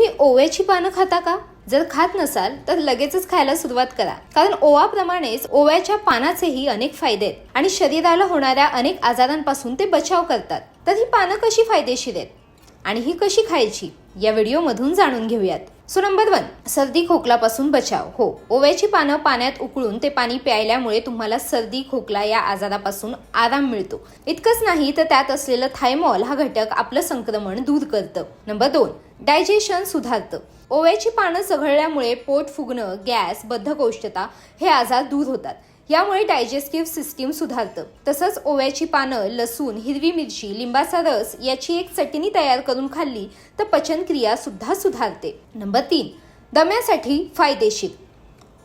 तुम्ही ओव्याची पानं खाता का? जर खात नसाल तर लगेचच खायला सुरुवात करा. कारण ओवाप्रमाणेच ओव्याच्या पानाचेही अनेक फायदे आहेत आणि शरीराला होणाऱ्या अनेक आजारांपासून ते बचाव करतात. तर ही पानं कशी फायदेशीर आहेत? आणि ही कशी खायची? या व्हिडिओमधून जाणून घेऊयात. सो नंबर वन सर्दी खोकलापासून बचाव. हो ओव्याची पानं पाण्यात उकळून ते पाणी प्यायल्यामुळे तुम्हाला सर्दी खोकला या आजारापासून आराम मिळतो. इतकंच नाही तर त्यात असलेलं थायमॉल हा घटक आपलं संक्रमण दूर करतं. नंबर दोन डायजेशन सुधारतं. ओव्याची पानं चघळल्यामुळे पोट फुगणं गॅस बद्धकोष्ठता हे आजार दूर होतात. यामुळे डायजेस्टिव्ह सिस्टीम सुधारतं. तसंच ओव्याची पानं लसूण हिरवी मिरची लिंबाचा रस याची एक चटणी तयार करून खाल्ली तर पचनक्रिया सुद्धा सुधारते. नंबर तीन दम्यासाठी फायदेशीर.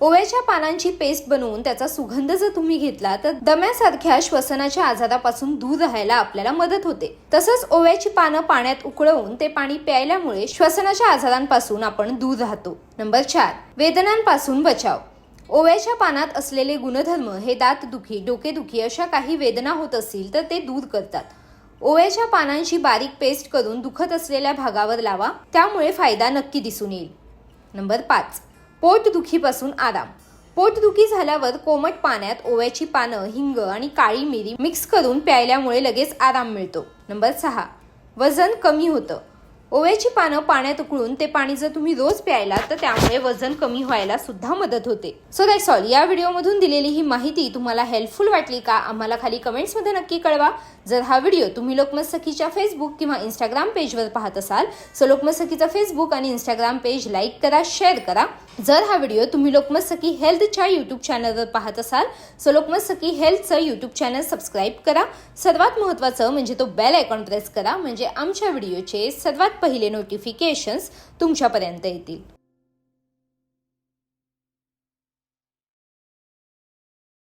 ओव्याच्या पानांची पेस्ट बनवून त्याचा सुगंध जर तुम्ही घेतला तर दम्यासारख्या श्वसनाच्या आजारापासून दूर राहायला आपल्याला मदत होते. तसंच ओव्याची पानं पाण्यात उकळवून ते पाणी प्यायल्यामुळे श्वसनाच्या आजारांपासून आपण दूर राहतो. नंबर चार वेदनांपासून बचाव. ओव्याच्या पानात असलेले गुणधर्म हे दातदुखी डोकेदुखी अशा काही वेदना होत असतील तर ते दूर करतात. ओव्याच्या पानांची बारीक पेस्ट करून दुखत असलेल्या भागावर लावा त्यामुळे फायदा नक्की दिसून येईल. नंबर पाच. पोटदुखीपासून आराम. पोटदुखी झाल्यावर कोमट पाण्यात ओव्याची पानं हिंग आणि काळी मिरी मिक्स करून प्यायल्यामुळे लगेच आराम मिळतो. नंबर सहा. वजन कमी होतं. ओव्याची पानं पाण्यात उकळून ते पाणी जर तुम्ही रोज प्यायला तर त्यामुळे वजन कमी व्हायला सुद्धा मदत होते. सो दॅट्स ऑल या व्हिडिओमधून दिलेली ही माहिती तुम्हाला हेल्पफुल वाटली का आम्हाला खाली कमेंट्समध्ये नक्की कळवा. जर हा व्हिडिओ तुम्ही लोकमत सखीच्या फेसबुक किंवा इंस्टाग्राम पेजवर पाहत असाल सो लोकमत सखीचा फेसबुक आणि इंस्टाग्राम पेज लाईक करा शेअर करा. जर हा व्हिडिओ तुम्ही लोकमत सखी हेल्थच्या यूट्यूब चॅनलवर पाहत असाल सो लोकमत सखी हेल्थचं यूट्यूब चॅनल सबस्क्राईब करा. सर्वात महत्त्वाचं म्हणजे तो बेल आयकॉन प्रेस करा म्हणजे आमच्या व्हिडिओचे सर्वात पहिले नोटिफिकेशन्स तुमच्यापर्यंत येतील.